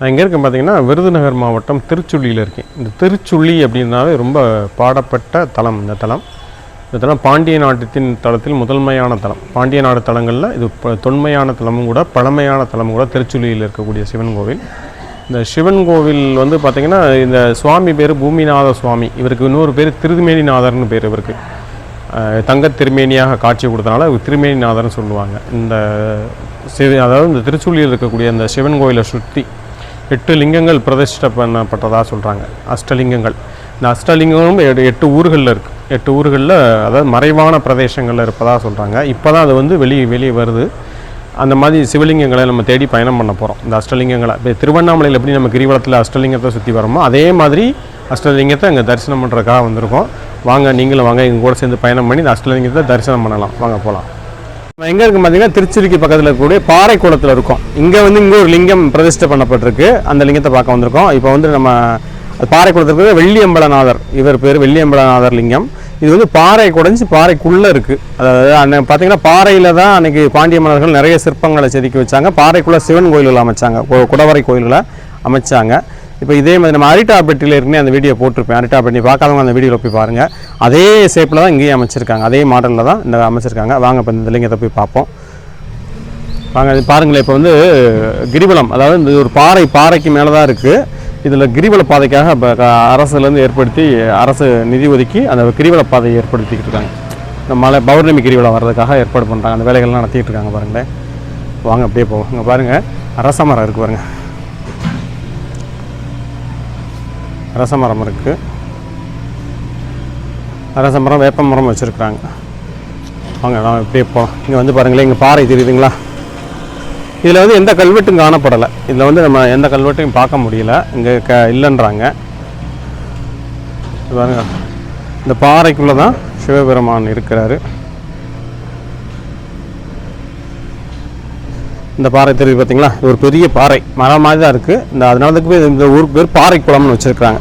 நான் எங்கே இருக்கேன் பார்த்தீங்கன்னா விருதுநகர் மாவட்டம் திருச்சுள்ளியில் இருக்கேன். இந்த திருச்சுள்ளி அப்படின்னாவே ரொம்ப பாடப்பட்ட தலம் இந்த தலம். இந்த தலம் பாண்டிய நாட்டத்தின் தலத்தில் முதன்மையான தலம். பாண்டிய நாடு தலங்களில் இது தொன்மையான தலமும் கூட பழமையான தலமும் கூட திருச்சுள்ளியில் இருக்கக்கூடிய சிவன் கோவில். இந்த சிவன் கோவில் வந்து பார்த்திங்கன்னா இந்த சுவாமி பேர் பூமிநாத சுவாமி. இவருக்கு இன்னொரு பேர் திருமேனிநாதர்னு பேர் இவருக்கு. தங்க திருமேனியாக காட்சி கொடுத்தனால இவர் திருமேனிநாதர்னு சொல்லுவாங்க. இந்த சிவ அதாவது இந்த திருச்சுள்ளியில் இருக்கக்கூடிய இந்த சிவன் கோயிலை சுற்றி எட்டு லிங்கங்கள் பிரதிஷ்டை பண்ணப்பட்டதாக சொல்கிறாங்க அஷ்டலிங்கங்கள். இந்த அஷ்டலிங்கமும் எட்டு எட்டு ஊர்களில் இருக்குது எட்டு ஊர்களில் அதாவது மறைவான பிரதேசங்களில் இருப்பதாக சொல்கிறாங்க இப்போ தான் அது வந்து வெளியே வெளியே வருது. அந்த மாதிரி சிவலிங்கங்களை நம்ம தேடி பயணம் பண்ண போகிறோம் இந்த அஷ்டலிங்கங்களை. இப்போ திருவண்ணாமலையில் எப்படி நம்ம கிரிவலத்தில் அஷ்டலிங்கத்தை சுற்றி வரோமோ அதே மாதிரி அஷ்டலிங்கத்தை அங்கே தரிசனம் பண்ணுறதுக்காக வந்திருக்கோம். வாங்க நீங்களும் வாங்க எங்கள் கூட சேர்ந்து பயணம் பண்ணி இந்த அஷ்டலிங்கத்தை தரிசனம் பண்ணலாம். வாங்க போகலாம் நம்ம எங்கே இருக்கு பார்த்தீங்கன்னா திருச்சிருக்கி பக்கத்தில் இருக்கக்கூடிய பாறை குளத்தில் இருக்கோம். இங்கே வந்து இங்கே ஒரு லிங்கம் பிரதிஷ்டை பண்ணப்பட்டிருக்கு. அந்த லிங்கத்தை பார்க்க வந்திருக்கோம். இப்போ வந்து நம்ம பாறைக்குளத்தில் பாறை குளத்தில் இருக்கிற வெள்ளியம்பலநாதர். இவர் பேர் வெள்ளியம்பலநாதர் லிங்கம். இது வந்து பாறை குடைஞ்சி பாறைக்குள்ளே இருக்குது அதாவது அன்னை பார்த்தீங்கன்னா பாறையில் தான் அன்னைக்கு பாண்டிய மன்னர்கள் நிறைய சிற்பங்களை செதுக்கி வச்சாங்க. பாறைக்குள்ளே சிவன் கோயில்கள் அமைச்சாங்க. குடவரை கோயில்களை அமைச்சாங்க. இப்போ இதே மாதிரி நம்ம அரிட்டாபெட்டியில் இருக்குன்னு அந்த வீடியோ போட்டிருப்பேன். அரிட்டாபெட்டி பார்க்காதவங்க அந்த வீடியோவில் போய் பாருங்கள் அதே ஷேப்பில் தான் இங்கேயும் அமைச்சிருக்காங்க. அதே மாடலில் தான் இந்த அமைச்சிருக்காங்க. வாங்க இப்போ இந்த லிங்கத்தை போய் பார்ப்போம். வாங்க இது பாருங்களேன். இப்போ வந்து கிரிவலம் அதாவது இந்த ஒரு பாறை பாறைக்கு மேலே தான் இருக்குது இதில் கிரிவல பாதைக்காக இப்போ அரசுலேருந்து ஏற்படுத்தி அரசு நிதி ஒதுக்கி அந்த கிரிவல பாதையை ஏற்படுத்திக்கிட்டு இருக்காங்க. இந்த மலை பௌர்ணமி கிரிவலம் வர்றதுக்காக ஏற்பாடு பண்ணுறாங்க அந்த வேலைகள்லாம் நடத்திட்டு இருக்காங்க பாருங்களேன். வாங்க அப்படியே போவோம். இங்கே பாருங்கள் அரச மரம் இருக்குது பாருங்கள் அரச மரம் இருக்குது அரச மரம் வேப்ப மரம் வச்சுருக்குறாங்க. வாங்க நான் இப்படியே போகலாம் இங்கே வந்து பாருங்களேன் இங்கே பாறை தெரியுதுங்களா? இதில் வந்து எந்த கல்வெட்டும் காணப்படலை. இதில் வந்து நம்ம எந்த கல்வெட்டையும் பார்க்க முடியல. இங்கே க இல்லைன்றாங்க. பாருங்க. இந்த பாறைக்குள்ளே தான் சிவபெருமான் இருக்கிறாரு. இந்த பாறை தெரியுது பார்த்தீங்களா? ஒரு பெரிய பாறை. மரம் மாதிரி தான் இருக்குது இந்த அதனால தான் பேர் இந்த ஊருக்கு பேர் பாறை குளம்னு வச்சுருக்காங்க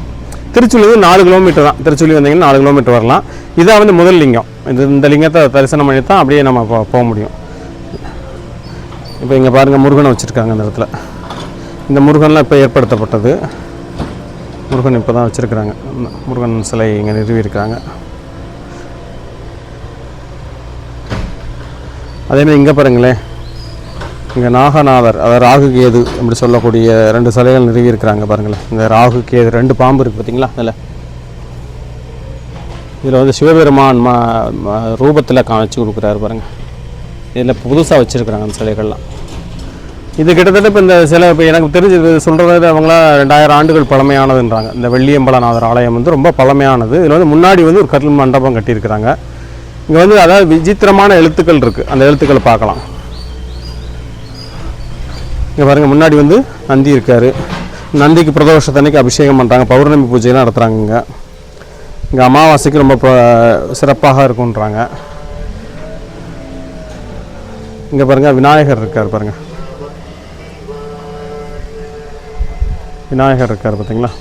திருச்சுள்ளிருந்து நாலு கிலோமீட்டர் தான். திருச்சுள்ளி வந்தீங்கன்னா நாலு கிலோமீட்டர் வரலாம். இதான் வந்து முதல் லிங்கம். இது இந்த லிங்கத்தை தரிசனம் பண்ணி தான் அப்படியே நம்ம போக முடியும். இப்போ இங்கே பாருங்கள் முருகனை வச்சுருக்காங்க இந்த இடத்துல. இந்த முருகன்லாம் இப்போ ஏற்படுத்தப்பட்டது. முருகன் இப்போ தான் வச்சுருக்குறாங்க. முருகன் சிலை இங்கே நிறுவியிருக்காங்க. அதேமாதிரி இங்கே பாருங்களேன். இங்கே நாகநாதர் அதாவது ராகு கேது அப்படி சொல்லக்கூடிய ரெண்டு சிலைகள் நிறுவி இருக்கிறாங்க பாருங்களேன். இந்த ராகு கேது ரெண்டு பாம்பு இருக்குது பார்த்தீங்களா அதில்? இதில் வந்து சிவபெருமான் மா ரூபத்தில் காமிச்சு கொடுக்குறாரு பாருங்கள் இதில் புதுசாக வச்சுருக்குறாங்க அந்த சிலைகள்லாம். இது கிட்டத்தட்ட இப்போ இந்த சிலை இப்போ எனக்கு தெரிஞ்சது சொல்கிறது அவங்களாம் ரெண்டாயிரம் ஆண்டுகள் பழமையானதுன்றாங்க. இந்த வெள்ளியம்பலநாதர் ஆலயம் வந்து ரொம்ப பழமையானது. இதில் வந்து முன்னாடி வந்து ஒரு கட்டில் மண்டபம் கட்டியிருக்கிறாங்க. இங்கே வந்து அதாவது விசித்திரமான எழுத்துக்கள் இருக்குது அந்த எழுத்துக்களை பார்க்கலாம். இங்கே பாருங்கள் முன்னாடி வந்து நந்தி இருக்கார். நந்திக்கு பிரதோஷத்தன்னைக்கு அபிஷேகம் பண்ணுறாங்க பௌர்ணமி பூஜைலாம் நடத்துகிறாங்க இங்கே. இங்கே அமாவாசைக்கு ரொம்ப ப- சிறப்பாக இருக்குன்றாங்க இங்கே பாருங்கள் விநாயகர் இருக்கார் பாருங்கள் விநாயகர் இருக்கார் பார்த்தீங்களா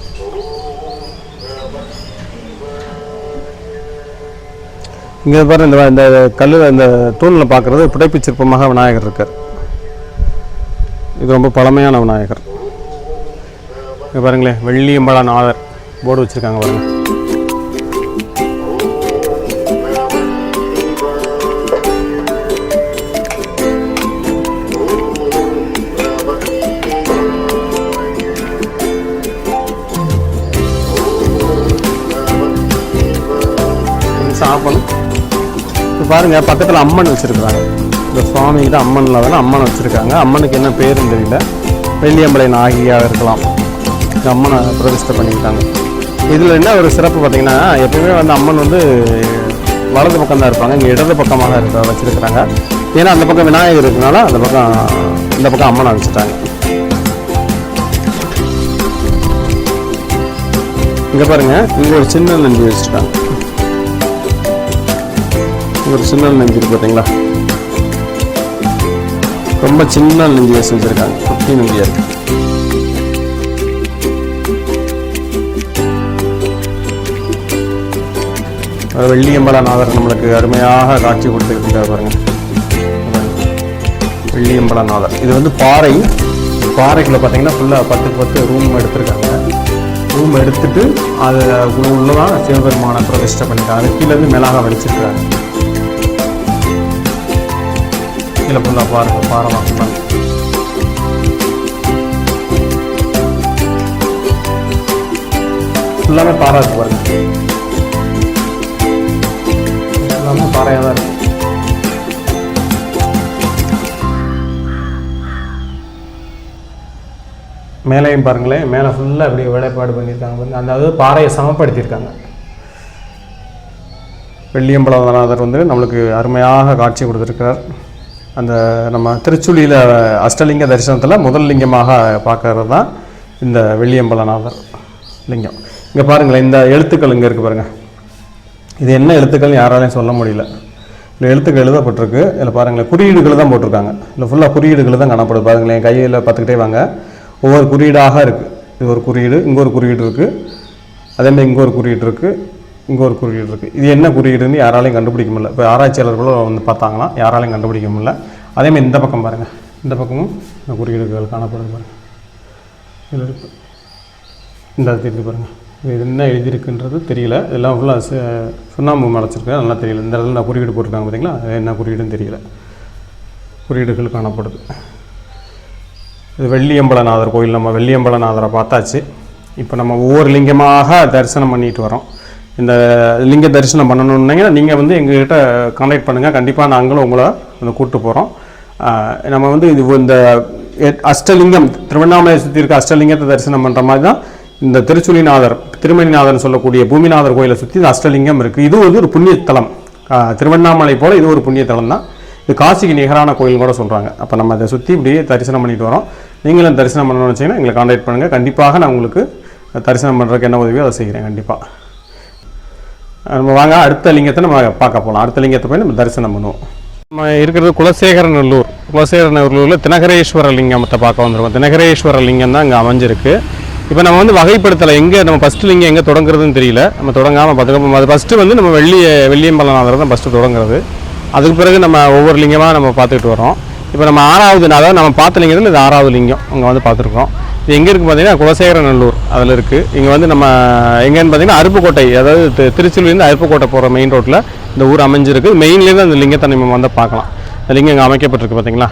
இங்கே பாருங்க இந்த இந்த கல்லில் இந்த தூணில் பார்க்குறது புடைப்பு சிற்பமாக விநாயகர் இருக்கார். இது ரொம்ப பழமையான விநாயகர். இங்கே பாருங்களேன் வெள்ளியம்பல நாதர் போர்டு வச்சுருக்காங்க பாருங்க. சாப்பிடணும். இப்போ பாருங்கள் பக்கத்தில் அம்மன் வச்சுருக்குறாங்க. இந்த சுவாமி கிட்ட அம்மன் இல்லாதால அம்மன் வச்சுருக்காங்க. அம்மனுக்கு என்ன பேருன்னு தெரியல. வெள்ளியம்பலை நாகியாக இருக்கலாம். இந்த அம்மனை பிரதிஷ்டை பண்ணிக்கிட்டாங்க. இதில் என்ன ஒரு சிறப்பு பார்த்தீங்கன்னா எப்பயுமே வந்து அம்மன் வந்து வலது பக்கம் தான் இருப்பாங்க. இங்கே இடது பக்கமாக இருக்க வச்சுருக்கிறாங்க. ஏன்னா அந்த பக்கம் விநாயகர் இருக்கனால அந்த பக்கம் இந்த பக்கம் அம்மனை வச்சுட்டாங்க. இங்கே பாருங்க. இங்கே ஒரு சின்ன நந்தி வச்சுட்டாங்க. ஒரு சின்ன நந்தி இருக்கு பார்த்தீங்களா? ரொம்ப சின்ன நந்தி செஞ்சுருக்காங்க. வச்சிருக்காங்க குட்டி நந்தியா இருக்கு. வெள்ளியம்பல நாதர் நம்மளுக்கு அருமையாக காட்சி கொடுத்துக்கிட்டு பாருங்க. வெள்ளியம்பல நாதர். இது வந்து பாறை. பாறைக்குள்ள பார்த்தீங்கன்னா ஃபுல்லாக பத்துக்கு பத்து ரூம் எடுத்திருக்காங்க. ரூம் எடுத்துட்டு அது உள்ளதான் சிவபெருமான பிரதிஷ்டை பண்ணிட்டாங்க கீழேருந்து கீழே இருந்து மேலாக வடிச்சிருக்காங்க கீழே ஃபுல்லாக பாருங்க பாறை ஃபுல்லாக ஃபுல்லாமே பாறை இருக்கு பாருங்க. எல்லாமே பாறையாக தான் இருக்கு. மேலேயும் பாருங்களேன் மேலே ஃபுல்லாக அப்படியே வேலைப்பாடு பண்ணியிருக்காங்க. பாருங்க அந்த பாறையை சமப்படுத்தியிருக்காங்க. வெள்ளியம்பலநாதர் வந்து நம்மளுக்கு அருமையாக காட்சி கொடுத்துருக்கிறார். அந்த நம்ம திருச்சுழியில் அஷ்டலிங்க தரிசனத்தில் முதல் லிங்கமாக பார்க்கறது தான் இந்த வெள்ளியம்பலநாதர் லிங்கம். இங்கே பாருங்களேன் இந்த எழுத்துக்கள் இங்கே இருக்குது பாருங்கள் இது என்ன எழுத்துக்கள்னு யாராலையும் சொல்ல முடியல. இல்லை எழுத்துக்கள் எழுதப்பட்டிருக்கு. இதில் பாருங்களேன் குறியீடுகள் தான் போட்டிருக்காங்க. இல்லை ஃபுல்லாக குறியீடுகள் தான் காணப்படுது. பாருங்களேன் என் கையில் பார்த்துக்கிட்டே வாங்க. ஒவ்வொரு குறியீடாக இருக்குது இது ஒரு குறியீடு இங்கே ஒரு குறியீடு இருக்குது அதேமாதிரி இங்கே ஒரு குறியீடு இருக்குது இங்கே ஒரு குறியீடு இருக்குது இது என்ன குறியீடுன்னு யாராலையும் கண்டுபிடிக்க முடியல. இப்போ ஆராய்ச்சியாளர்களும் வந்து பார்த்தாங்கன்னா யாராலையும் கண்டுபிடிக்க முடியல. அதேமாதிரி இந்த பக்கம் பாருங்கள் இந்த பக்கமும் இந்த குறியீடுகள் காணப்படுது பாருங்கள் இதில் இருக்கு. இந்த தெரியுது பாருங்கள் இது என்ன எழுதியிருக்குன்றது தெரியல. இதெல்லாம் ஃபுல்லாக சுண்ணாம்பு மலைச்சிருக்கேன் நல்லா தெரியல. இந்த இடத்துல நான் குறியீடு போட்டிருக்காங்க பார்த்தீங்களா அது என்ன குறியீடுன்னு தெரியல. குறியீடுகள் காணப்படுது. இது வெள்ளியம்பலநாதர் கோயில். நம்ம வெள்ளியம்பலநாதரை பார்த்தாச்சு. இப்போ நம்ம ஒவ்வொரு லிங்கமாக தரிசனம் பண்ணிட்டு வரோம் இந்த லிங்க தரிசனம் பண்ணணுன்னீங்கன்னா நீங்கள் வந்து எங்ககிட்ட கான்டாக்ட் பண்ணுங்கள் கண்டிப்பாக நாங்களும் உங்களை வந்து கூப்பிட்டு போகிறோம் நம்ம வந்து இது இந்த அஷ்டலிங்கம் திருவண்ணாமலை சுற்றி இருக்க அஷ்டலிங்கத்தை தரிசனம் பண்ணுற மாதிரி தான் இந்த திருச்சுழிநாதர் திருமணிநாதர்னு சொல்லக்கூடிய பூமிநாதர் கோயிலை சுற்றி இந்த அஷ்டலிங்கம் இருக்குது இது வந்து ஒரு புண்ணியத்தலம் திருவண்ணாமலை போல் இது ஒரு புண்ணியத்தலம் தான். இது காசிக்கு நிகரான கோயில் கூட சொல்கிறாங்க அப்போ நம்ம அதை சுற்றி இப்படியே தரிசனம் பண்ணிட்டு வரோம். நீங்களும் தரிசனம் பண்ணணும்னு வச்சிங்கன்னா எங்களை காண்டாக்ட் பண்ணுங்கள் கண்டிப்பாக நான் உங்களுக்கு தரிசனம் பண்ணுறதுக்கு என்ன உதவியோ அதை செய்கிறேன் கண்டிப்பாக நம்ம வாங்க அடுத்த லிங்கத்தை நம்ம பார்க்க போகலாம் அடுத்த லிங்கத்தை போய் நம்ம தரிசனம் பண்ணுவோம். நம்ம இருக்கிறது குலசேகரநல்லூர். குலசேகரநல்லூரில் தினகரேஸ்வர லிங்கத்தை பார்க்க வந்துருவோம் தினகரேஸ்வர லிங்கம் தான் இங்கே அமைஞ்சிருக்கு. இப்போ நம்ம வந்து வகைப்படுத்தலை எங்கே நம்ம ஃபஸ்ட்டு லிங்கம் எங்கே தொடங்குறதுன்னு தெரியல. நம்ம தொடங்காமல் பார்த்துக்கோ அது ஃபஸ்ட்டு வந்து நம்ம வெள்ளிய வெள்ளியம்பலநாதர் தான் ஃபஸ்ட்டு தொடங்குறது. அதுக்கு பிறகு நம்ம ஒவ்வொரு லிங்கமாக நம்ம பார்த்துக்கிட்டு வரோம். இப்போ நம்ம ஆறாவது அதாவது நம்ம பார்த்த லிங்கத்தில் இது ஆறாவது லிங்கம் அங்கே வந்து பார்த்துருக்கோம். இது எங்கே இருக்குது பார்த்தீங்கன்னா குலசேகரநல்லூர் அதில் இருக்குது இங்கே வந்து நம்ம எங்கேன்னு பார்த்தீங்கன்னா அருப்புக்கோட்டை அதாவது தி- திருச்சியிலேருந்து அருப்புக்கோட்டை போகிற மெயின் ரோட்டில் இந்த ஊர் அமைஞ்சிருக்கு. மெயின்லேருந்து அந்த லிங்கத்தை நம்ம வந்து பார்க்கலாம். அந்த லிங்கம் இங்கே அமைக்கப்பட்டிருக்கு பார்த்தீங்களா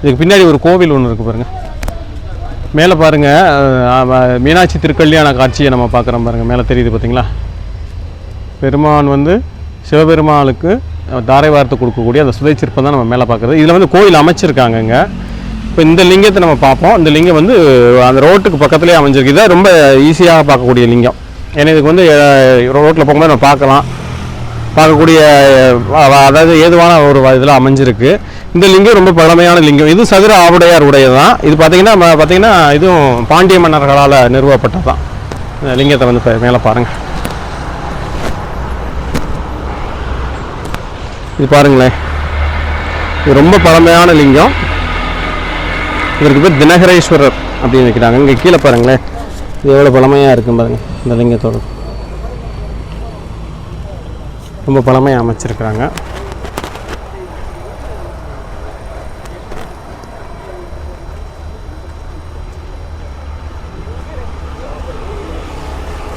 இதுக்கு பின்னாடி ஒரு கோவில் ஒன்று இருக்குது பாருங்கள் மேலே பாருங்கள் மீனாட்சி திருக்கல்யாண காட்சியை நம்ம பார்க்குறோம் பாருங்கள் மேலே தெரியுது பார்த்தீங்களா பெருமான் வந்து சிவபெருமானுக்கு தாரை வார்த்து கொடுக்கக்கூடிய அந்த சுதை சிற்பம் தான் நம்ம மேலே பார்க்குறது. இதில் வந்து கோயில் அமைச்சிருக்காங்க இங்கே. இப்போ இந்த லிங்கத்தை நம்ம பார்ப்போம். இந்த லிங்கம் வந்து அந்த ரோட்டுக்கு பக்கத்துலேயே அமைஞ்சிருக்கு. இதான் ரொம்ப ஈஸியாக பார்க்கக்கூடிய லிங்கம். ஏன்னா இதுக்கு வந்து ரோட்டில் போகும்போது நம்ம பார்க்கலாம். பார்க்கக்கூடிய அதாவது ஏதுவான ஒரு இதில் அமைஞ்சிருக்கு. இந்த லிங்கம் ரொம்ப பழமையான லிங்கம். இது சதுர ஆவுடையார் உடையது தான் இது பார்த்திங்கன்னா பார்த்திங்கன்னா பார்த்தீங்கன்னா இதுவும் பாண்டிய மன்னர்களால் நிறுவப்பட்டது தான் இந்த லிங்கத்தை வந்து மேலே பாருங்கள் இது பாருங்களேன். இது ரொம்ப பழமையான லிங்கம். இதற்கு பேர் தினகரேஸ்வரர் அப்படின்னு வைக்கிறாங்க. இங்கே கீழே பாருங்களேன். இது எவ்வளோ பழமையாக இருக்கும் பாருங்கள் இந்த லிங்கத்தோடு. ரொம்ப பழமையாக அமைச்சிருக்கிறாங்க.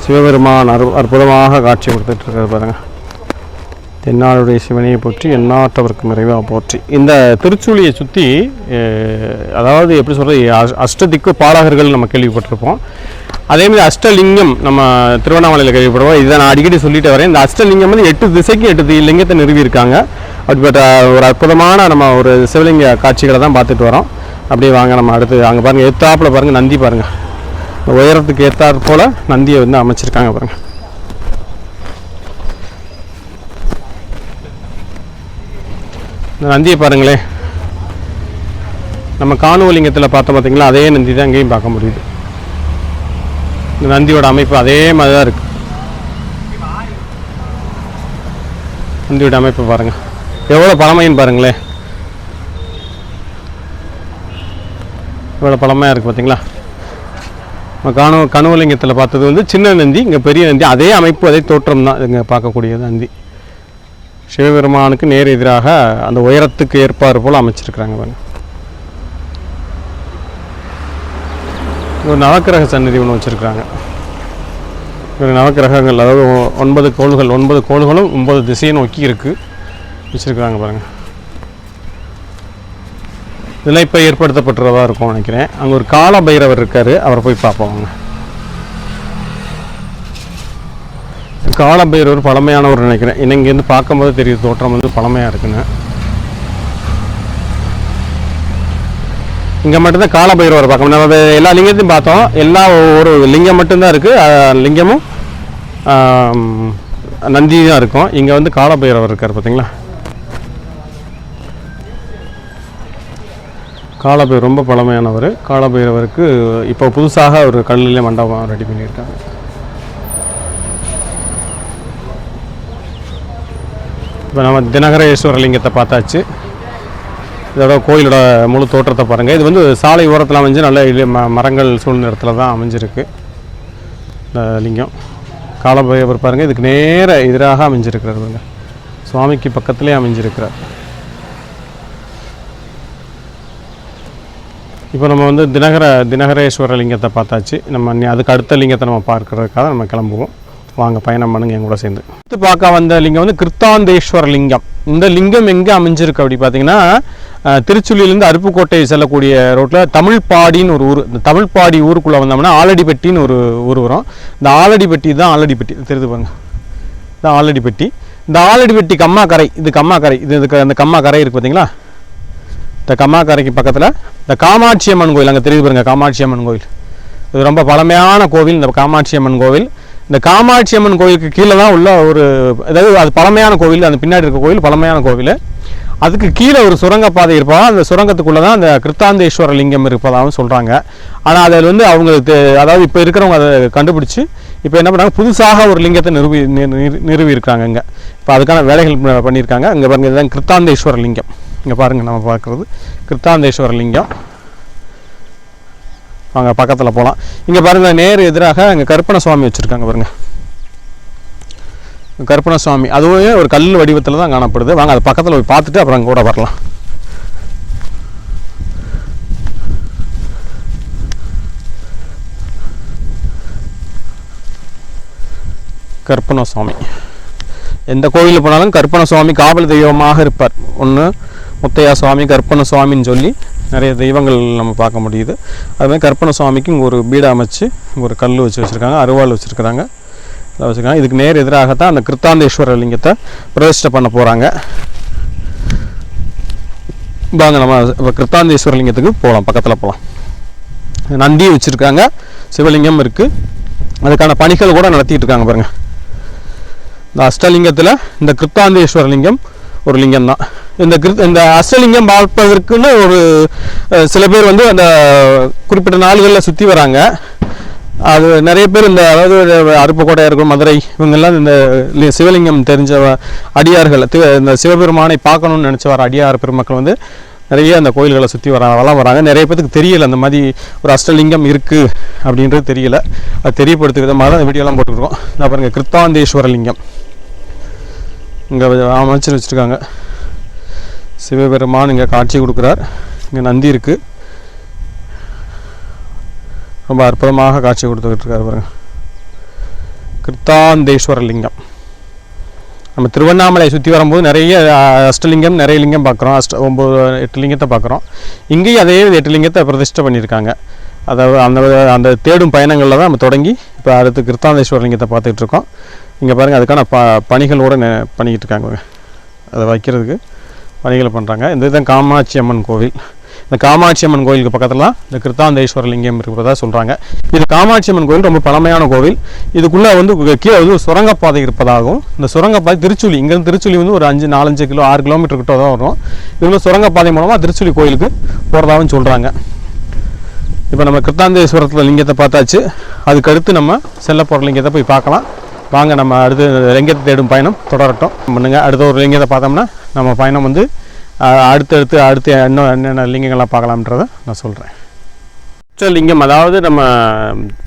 சிவபெருமான் அற்பு அற்புதமாக காட்சி கொடுத்துட்ருக்காரு பாருங்கள் என்னாளுடைய சிவனையை போற்றி எண்ணாட்டவர்க்கு நிறைவாக போற்றி. இந்த திருச்சூழியை சுற்றி அதாவது எப்படி சொல்கிறது அஷ்டதிக்கு பாடகர்கள் நம்ம கேள்விப்பட்டிருப்போம். அதேமாதிரி அஷ்டலிங்கம் நம்ம திருவண்ணாமலையில் கேள்விப்படுவோம். இதை நான் அடிக்கடி சொல்லிட்டு வரேன். இந்த அஷ்டலிங்கம் வந்து எட்டு திசைக்கு எட்டு தி- லிங்கத்தை நிறுவியிருக்காங்க. அப்படிப்பட்ட ஒரு அற்புதமான நம்ம ஒரு சிவலிங்க காட்சிகளை தான் பார்த்துட்டு வரோம். அப்படியே வாங்க நம்ம அடுத்து அங்கே பாருங்கள் எத்தாப்பில் பாருங்கள் நந்தி பாருங்கள் உயரத்துக்கு ஏற்றாற் போல் நந்தியை வந்து அமைச்சிருக்காங்க பாருங்கள் இந்த நந்தியை பாருங்களேன். நம்ம காணுவலிங்கத்தில் பார்த்தோம் பார்த்திங்களா? அதே நந்தி தான் அங்கேயும் பார்க்க முடியுது. இந்த நந்தியோட அமைப்பு அதே மாதிரி தான் இருக்கு. நந்தியோட அமைப்பு பாருங்கள் எவ்வளோ பழமைன்னு பாருங்களேன். எவ்வளோ பழமையாக இருக்குது பார்த்தீங்களா? நம்ம கனு கனுவலிங்கத்தில் பார்த்தது வந்து சின்ன நந்தி இங்கே பெரிய நந்தி. அதே அமைப்பு அதே தோற்றம் தான் இங்கே பார்க்கக்கூடிய நந்தி. சிவபெருமானுக்கு நேர் எதிராக அந்த உயரத்துக்கு ஏற்பாறு போல் அமைச்சிருக்கிறாங்க பாருங்க. ஒரு நவக்கிரக சன்னதி ஒன்று வச்சுருக்காங்க ஒரு நவக்கிரகங்கள் அதாவது ஒன்பது கோள்கள் ஒன்பது கோள்களும் ஒன்பது திசையை நோக்கி இருக்குது வச்சுருக்குறாங்க பாருங்கள் இதெல்லாம் இப்போ ஏற்படுத்தப்பட்டுறதா இருக்கும் நினைக்கிறேன். அங்கே ஒரு கால பைரவர் இருக்கார். அவரை போய் பார்ப்போம் அவங்க கால பைரவர் பழமையானவர் நினைக்கிறேன். இன்னும் இங்கேருந்து பார்க்கும்போது தெரியுது தோற்றம் வந்து பழமையாக இருக்குன்னு. இங்கே மட்டும்தான் காலபைரவர் பார்க்க பார்க்கணும். நம்ம எல்லா லிங்கத்தையும் பார்த்தோம். எல்லா ஒரு லிங்கம் மட்டும்தான் இருக்குது லிங்கமும் நந்தி தான் இருக்கும். இங்கே வந்து காலபைரவர் இருக்கார் பார்த்தீங்களா காலபைரவர் ரொம்ப பழமையானவர். காலபைரவருக்கு இப்போ புதுசாக ஒரு கல்லிலே மண்டபம் ரெடி பண்ணியிருக்காங்க. இப்போ நம்ம தினகரேஸ்வர லிங்கத்தை பார்த்தாச்சு. இதோட கோயிலோட முழு தோற்றத்தை பாருங்கள் இது வந்து சாலை ஓரத்தில் அமைஞ்சு நல்ல இள- ம மரங்கள் சூழ்ந்த இடத்துல தான் அமைஞ்சிருக்கு. இந்த லிங்கம். காலபைரவர் பாருங்கள் இதுக்கு நேர எதிராக அமைஞ்சிருக்கிறார் பாருங்க. சுவாமிக்கு பக்கத்துலேயே அமைஞ்சிருக்கிறார். இப்போ நம்ம வந்து தினகர தினகரேஸ்வர லிங்கத்தை பார்த்தாச்சு. நம்ம அதுக்கு அடுத்த லிங்கத்தை நம்ம பார்க்கறதுக்காக நம்ம கிளம்புவோம். வாங்க பயணம் பண்ணுங்க என் கூட சேர்ந்து. அடுத்து பார்க்க வந்த லிங்கம் வந்து கிருத்தாந்தேஸ்வர லிங்கம். இந்த லிங்கம் எங்கே அமைஞ்சிருக்கு அப்படி பார்த்தீங்கன்னா அஹ், அருப்புக்கோட்டை செல்லக்கூடிய ரோட்டில் தமிழ்பாடின்னு ஒரு ஊர் இந்த தமிழ்பாடி ஊருக்குள்ளே வந்தோம்னா ஆலடிப்பட்டின்னு ஒரு ஊர் வரும். இந்த ஆலடிப்பட்டி தான் ஆலடிப்பட்டி. தெரியுது பாருங்க. இந்த ஆலடிப்பட்டி. இந்த ஆலடிப்பட்டி கம்மா கரை இது கம்மா கரை இது இதுக்கு அந்த கம்மா கரை இருக்குது பார்த்தீங்களா? இந்த கம்மாக்கரைக்கு பக்கத்தில் இந்த காமாட்சி அம்மன் கோயில். அங்கே தெரியுது பாருங்க காமாட்சி அம்மன் கோயில். இது ரொம்ப பழமையான கோவில். இந்த காமாட்சி அம்மன் கோவில். இந்த காமாட்சி அம்மன் கோயிலுக்கு கீழே தான் உள்ள ஒரு அதாவது அது பழமையான கோவில் அந்த பின்னாடி இருக்க கோவில் பழமையான கோவில். அதுக்கு கீழே ஒரு சுரங்கப்பாதை இருப்பதாக அந்த சுரங்கத்துக்குள்ளே தான் அந்த கிருத்தாந்தேஸ்வர லிங்கம் இருப்பதாகவும் சொல்கிறாங்க ஆனால் அதில் வந்து அவங்களுக்கு அதாவது இப்போ இருக்கிறவங்க அதை கண்டுபிடிச்சி இப்போ என்ன பண்ணாங்க புதுசாக ஒரு லிங்கத்தை நிறுவி நிறு- நிறுவி இருக்காங்க இங்கே. இப்போ அதுக்கான வேலைகள் பண்ணியிருக்காங்க. இங்கே பாருங்க இதுதான் கிருத்தாந்தேஸ்வர லிங்கம். இங்கே பாருங்கள் நம்ம பார்க்குறது. கிருத்தாந்தேஸ்வர லிங்கம். வாங்க பக்கத்தில் போகலாம் இங்கே பாருங்கள் நேர் எதிராக அங்கே கருப்பண சுவாமி வச்சுருக்காங்க பாருங்கள் கருப்பண சுவாமி அதுவே ஒரு கல் வடிவத்தில் தான் காணப்படுது. வாங்க அது பக்கத்தில் போய் பார்த்துட்டு அப்புறம் அங்கே கூட வரலாம். கற்பன சுவாமி எந்த கோவிலில் போனாலும் கருப்பண சுவாமி காவல் தெய்வமாக இருப்பார். ஒன்று முத்தையா சுவாமி கற்பன சுவாமின்னு சொல்லி நிறைய தெய்வங்கள் நம்ம பார்க்க முடியுது. அதுமாதிரி கற்பனை சுவாமிக்கு இங்கே ஒரு பீடை அமைச்சு ஒரு கல் வச்சு வச்சுருக்காங்க அருவாள் வச்சுருக்கிறாங்க. இதெல்லாம் வச்சுருக்காங்க. இதுக்கு நேர் எதிராகத்தான் அந்த கிருத்தாந்தேஸ்வரர் லிங்கத்தை பிரதிஷ்டை பண்ண போகிறாங்க வாங்க நம்ம இப்போ கிருத்தாந்தேஸ்வரர் லிங்கத்துக்கு போகலாம் பக்கத்தில் போகலாம் நந்தி வச்சுருக்காங்க சிவலிங்கம் இருக்குது அதுக்கான பணிகள் கூட நடத்திட்டு இருக்காங்க பாருங்கள் இந்த அஷ்டலிங்கத்தில் இந்த கிருத்தாந்தேஸ்வர லிங்கம் ஒரு லிங்கம் தான். இந்த கிருத் இந்த அஷ்டலிங்கம் பார்ப்பதற்குன்னு ஒரு சில பேர் வந்து அந்த குறிப்பிட்ட நாள்களில் சுற்றி வராங்க. அது நிறைய பேர் இந்த அதாவது அருப்புக்கோட்டையாக இருக்கும் மதுரை இவங்கெல்லாம் இந்த சிவலிங்கம் தெரிஞ்ச வ- அடியார்கள் தி- இந்த சிவபெருமானை பார்க்கணும்னு நினச்ச வர அடியார் பெருமக்கள் வந்து நிறைய அந்த கோயில்களை சுற்றி வர வராங்க. நிறைய பேத்துக்கு தெரியல அந்த மாதிரி ஒரு அஷ்டலிங்கம் இருக்குது அப்படின்றது தெரியல. அது தெரியப்படுத்துகிற மாதிரி தான் இந்த வீடியோலாம் போட்டுருக்கோம். நான் பாருங்கள் கிருத்தாந்தேஸ்வர லிங்கம் இங்கே அமைச்சு வச்சுருக்காங்க. சிவபெருமான் இங்கே காட்சி கொடுக்குறார். இங்கே நந்தி இருக்குது ரொம்ப அற்புதமாக காட்சி கொடுத்துக்கிட்டு இருக்கார் பாருங்க. கிருத்தாந்தேஸ்வர லிங்கம் நம்ம திருவண்ணாமலை சுற்றி வரும்போது நிறைய அஷ்டலிங்கம் நிறைய லிங்கம் பார்க்குறோம் அஷ்ட ஒம்பது எட்டு லிங்கத்தை பார்க்குறோம் இங்கேயும் அதே எட்டு லிங்கத்தை பிரதிஷ்டை பண்ணியிருக்காங்க. அதாவது அந்த அந்த தேடும் பயணங்களில் தான் நம்ம தொடங்கி இப்போ அடுத்து கிருத்தாந்தேஸ்வர லிங்கத்தை பார்த்துக்கிட்டு இருக்கோம். இங்கே பாருங்கள் அதுக்கான ப பணிகளோடு பண்ணிக்கிட்டு இருக்காங்க அதை வைக்கிறதுக்கு பணிகளை பண்ணுறாங்க இந்த இதுதான் காமாட்சி அம்மன் கோவில். இந்த காமாட்சி அம்மன் கோயிலுக்கு பக்கத்தில் இந்த கிருத்தாந்தேஸ்வர லிங்கம் இருக்கிறதா சொல்கிறாங்க இது காமாட்சி அம்மன் கோயில் ரொம்ப பழமையான கோவில். இதுக்குள்ளே வந்து கீழே வந்து சுரங்கப்பாதை இருப்பதாகவும் இந்த சுரங்கப்பாதை திருச்சுழி இங்கேருந்து திருச்சுழி வந்து ஒரு அஞ்சு நாலஞ்சு கிலோ ஆறு கிலோமீட்டர் கிட்ட தான் வரும். இது சுரங்கப்பாதை மூலமாக திருச்சுழி கோயிலுக்கு போகிறதாகவும் சொல்கிறாங்க இப்போ நம்ம கிருத்தாந்தேஸ்வரத்தில் லிங்கத்தை பார்த்தாச்சு. அதுக்கடுத்து நம்ம செல்ல போகிற லிங்கத்தை போய் பார்க்கலாம். வாங்க நம்ம அடுத்து லிங்கத்தை தேடும் பயணம் தொடரட்டும். பண்ணுங்கள் அடுத்த ஒரு லிங்கத்தை பார்த்தோம்னா நம்ம பயணம் வந்து அடுத்தடுத்து அடுத்து இன்னும் என்னென்ன லிங்கங்கள்லாம் பார்க்கலாம்ன்றதை நான் சொல்கிறேன் அஷ்டலிங்கம் அதாவது நம்ம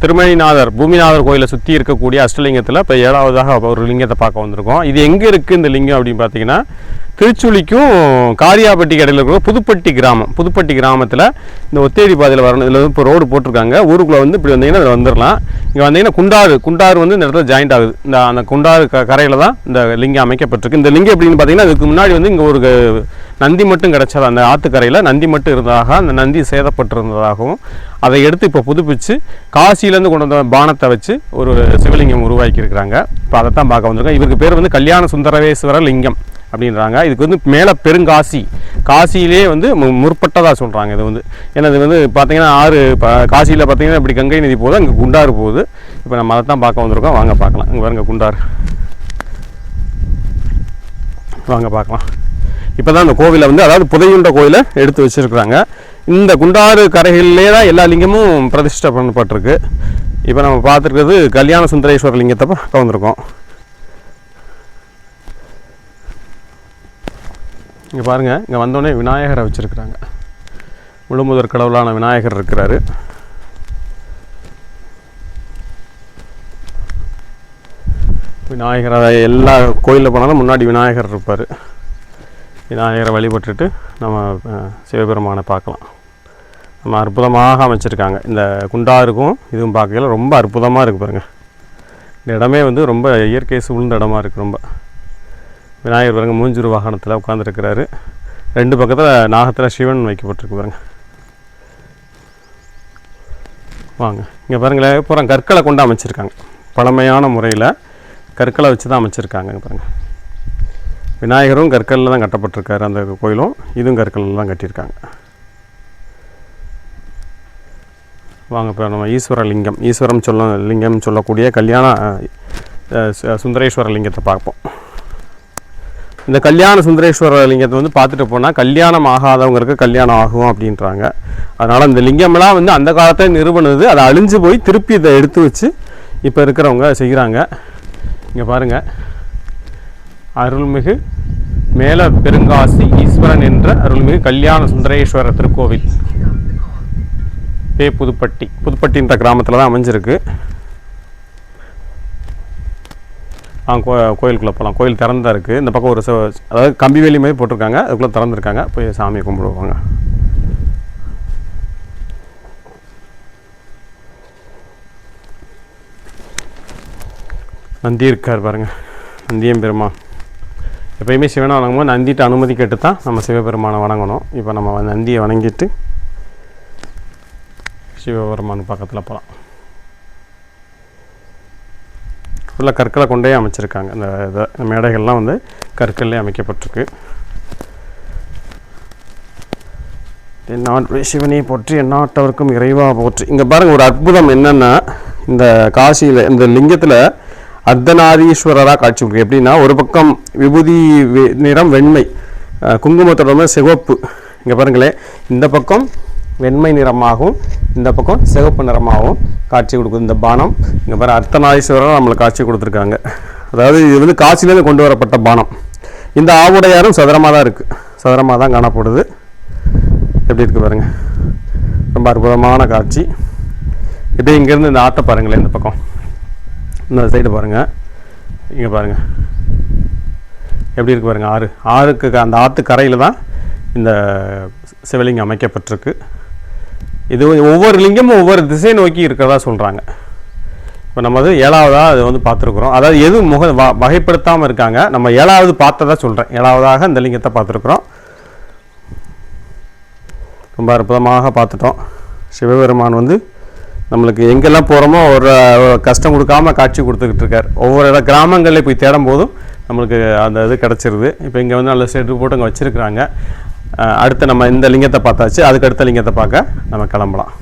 திருமணிநாதர் பூமிநாதர் கோயிலை சுற்றி இருக்கக்கூடிய அஷ்டலிங்கத்தில் இப்போ ஏழாவதாக ஒரு லிங்கத்தை பார்க்க வந்திருக்கோம். இது எங்கே இருக்குது இந்த லிங்கம் அப்படின்னு பார்த்தீங்கன்னா திருச்சுழிக்கும் காரியாபட்டி கடையில் இருக்கிற புதுப்பட்டி கிராமம். புதுப்பட்டி கிராமத்தில் இந்த ஒத்தேடி பாதையில் வரணும் இதில் இப்போ ரோடு போட்டிருக்காங்க. ஊருக்குள்ளே வந்து இப்படி வந்தீங்கன்னா இதில் வந்துடலாம் இங்கே வந்தீங்கன்னா குண்டாறு. குண்டாறு வந்து இந்த இடத்துல ஜாயிண்ட் ஆகுது. இந்த அந்த குண்டாறு க கரையில் தான் இந்த லிங்கம் அமைக்கப்பட்டிருக்கு. இந்த லிங்கம் எப்படின்னு பார்த்தீங்கன்னா இதுக்கு முன்னாடி வந்து இங்கே ஒரு நந்தி மட்டும் கிடச்சது. அந்த ஆற்றுக்கரையில் நந்தி மட்டும் இருந்ததாக அந்த நந்தி சேதப்பட்டிருந்ததாகவும் அதை எடுத்து இப்போ புதுப்பிச்சு காசியிலேருந்து கொண்டு வந்த பானத்தை வச்சு ஒரு சிவலிங்கம் உருவாக்கியிருக்கிறாங்க. இப்போ அதை தான் பார்க்க வந்திருக்கோம். இவருக்கு பேர் வந்து கல்யாண சுந்தரவேஸ்வர லிங்கம் அப்படின்றாங்க. இதுக்கு வந்து மேலே பெருங்காசி. காசியிலே வந்து மு- முற்பட்டதாக சொல்கிறாங்க இது வந்து ஏன்னா இது வந்து பார்த்தீங்கன்னா ஆறு இப்போ காசியில் பார்த்தீங்கன்னா இப்படி கங்கை நதி போகுது அங்கே குண்டாறு போகுது. இப்போ நம்ம அதை தான் பார்க்க வந்திருக்கோம். வாங்க பார்க்கலாம். இங்கே பாருங்க குண்டாறு. வாங்க பார்க்கலாம். இப்போ தான் இந்த கோவிலை வந்து அதாவது புதையுண்ட கோயிலை எடுத்து வச்சிருக்கிறாங்க. இந்த குண்டாறு கரைகளிலே தான் எல்லா லிங்கமும் பிரதிஷ்டை பண்ணப்பட்டிருக்கு. இப்போ நம்ம பார்த்துருக்கிறது கல்யாண சுந்தரேஸ்வரர் லிங்கத்தை பார்க்க வந்திருக்கோம். இங்கே பாருங்கள் இங்கே வந்தோடனே விநாயகரை வச்சுருக்குறாங்க. முழுமுதற் கடவுளான விநாயகர் இருக்கிறாரு. விநாயகர் எல்லா கோயிலில் போனாலும் முன்னாடி விநாயகர் இருப்பார். விநாயகரை வழிபட்டுட்டு நம்ம சிவபெருமானை பார்க்கலாம். நம்ம அற்புதமாக அமைச்சிருக்காங்க. இந்த குண்டாருக்கும் இதுவும் பார்க்கையில ரொம்ப அற்புதமாக இருக்குது பாருங்கள் இந்த இடமே வந்து ரொம்ப இயற்கை சூழ்ந்த இடமா இருக்குது ரொம்ப. விநாயகர் பாருங்க மூஞ்சூர் வாகனத்தில் உட்காந்துருக்கிறாரு ரெண்டு பக்கத்தில் நாகத்தில் சிவன் வைக்கப்பட்டிருக்கு பாருங்க. வாங்க இங்கே பாருங்களேன் பூரா கற்களை கொண்டு அமைச்சிருக்காங்க. பழமையான முறையில் கற்களை வச்சு தான் அமைச்சிருக்காங்க பாருங்கள் விநாயகரும் கற்களில் தான் கட்டப்பட்டிருக்காரு அந்த கோயிலும். இதுவும் கற்களில் தான் கட்டியிருக்காங்க. வாங்க இப்போ நம்ம ஈஸ்வர லிங்கம் ஈஸ்வரம் சொல்ல லிங்கம் சொல்லக்கூடிய கல்யாண சுந்தரேஸ்வர லிங்கத்தை பார்ப்போம். இந்த கல்யாண சுந்தரேஸ்வரர் லிங்கத்தை வந்து பார்த்துட்டு போனால் கல்யாணம் ஆகாதவங்களுக்கு கல்யாணம் ஆகும் அப்படின்றாங்க. அதனால் இந்த லிங்கம்லாம் வந்து அந்த காலத்தில் நிறுவனது. அதை அழிஞ்சு போய் திருப்பி இதை எடுத்து வச்சு இப்போ இருக்கிறவங்க செய்கிறாங்க இங்கே பாருங்கள் அருள்மிகு மேல பெருங்காசி ஈஸ்வரன் என்ற அருள்மிகு கல்யாண சுந்தரேஸ்வரர் திருக்கோவில். பே புதுப்பட்டி. புதுப்பட்டின்ற கிராமத்தில் தான் அமைஞ்சிருக்கு. ஆ கோ கோயிலுக்குள்ளே போகலாம் கோயில் திறந்தா இருக்குது இந்த பக்கம் ஒரு அதாவது கம்பி வேலி மாதிரி போட்டிருக்காங்க. அதுக்குள்ளே திறந்துருக்காங்க. போய் சாமியை கும்பிடுவாங்க. நந்தி இருக்கார் பாருங்கள் நந்தியம் பெருமான் எப்பயுமே சிவனை வணங்கும்போது நந்திட்டு அனுமதி கேட்டு தான் நம்ம சிவபெருமானை வணங்கணும். இப்போ நம்ம நந்தியை வணங்கிட்டு சிவபெருமான் பக்கத்தில் போகலாம் ஃபுல்லாக கற்களை கொண்டே அமைச்சிருக்காங்க. இந்த இதை மேடைகள்லாம் வந்து கற்கள்லே அமைக்கப்பட்டிருக்கு. என்னாட் சிவனை போற்றி எந்நாட்டவருக்கும் இறைவா போற்றி. இங்கே பாருங்கள் ஒரு அற்புதம் என்னென்னா இந்த காசியில் இந்த லிங்கத்தில் அர்த்தநாதீஸ்வரராக காட்சி கொடுக்கு எப்படின்னா ஒரு பக்கம் விபூதி நிறம் வெண்மை குங்குமத்தோட வந்து சிவப்பு. இங்கே பாருங்களேன் இந்த பக்கம் வெண்மை நிறமாகவும் இந்த பக்கம் சிவப்பு நிறமாகவும் காட்சி கொடுக்குது. இந்த பானம் இங்கே பாரு அர்த்தநாரீஸ்வரர் நம்மளுக்கு காட்சி கொடுத்துருக்காங்க. அதாவது இது வந்து காட்சியிலேருந்து கொண்டு வரப்பட்ட பானம். இந்த ஆவுடையாரும் சதுரமாக தான் இருக்குது சதுரமாக தான் காணப்படுது. எப்படி இருக்குது பாருங்க. ரொம்ப அற்புதமான காட்சி. இப்போ இங்கேருந்து இந்த ஆற்றை பாருங்களேன் இந்த பக்கம். இந்த சைடு பாருங்கள் இங்கே பாருங்க. எப்படி இருக்குது பாருங்கள் ஆறு. ஆறுக்கு க- அந்த ஆற்று கரையில் தான் இந்த சிவலிங்கம் அமைக்கப்பட்டிருக்கு. இது ஒவ்வொரு லிங்கமும் ஒவ்வொரு திசை நோக்கி இருக்கிறதா சொல்கிறாங்க இப்போ நம்ம வந்து ஏழாவதாக அது வந்து பார்த்துருக்குறோம். அதாவது எது முக வ வகைப்படுத்தாமல் இருக்காங்க நம்ம ஏழாவது பார்த்ததா சொல்கிறேன் ஏழாவதாக இந்த லிங்கத்தை பார்த்துருக்குறோம். ரொம்ப அற்புதமாக பார்த்துட்டோம். சிவபெருமான் வந்து நம்மளுக்கு எங்கெல்லாம் போகிறோமோ ஒரு கஷ்டம் கொடுக்காம காட்சி கொடுத்துக்கிட்டு இருக்கார். ஒவ்வொரு இடம் கிராமங்களில் போய் தேடும் போதும் நம்மளுக்கு அந்த இது கிடச்சிருது. இப்போ இங்கே வந்து நல்ல செட்டு போட்டு அங்கே வச்சுருக்குறாங்க. அடுத்து நம்ம இந்த லிங்கத்தை பார்த்தாச்சு அதுக்கு அடுத்த லிங்கத்தை பார்க்க நம்ம கிளம்பலாம்.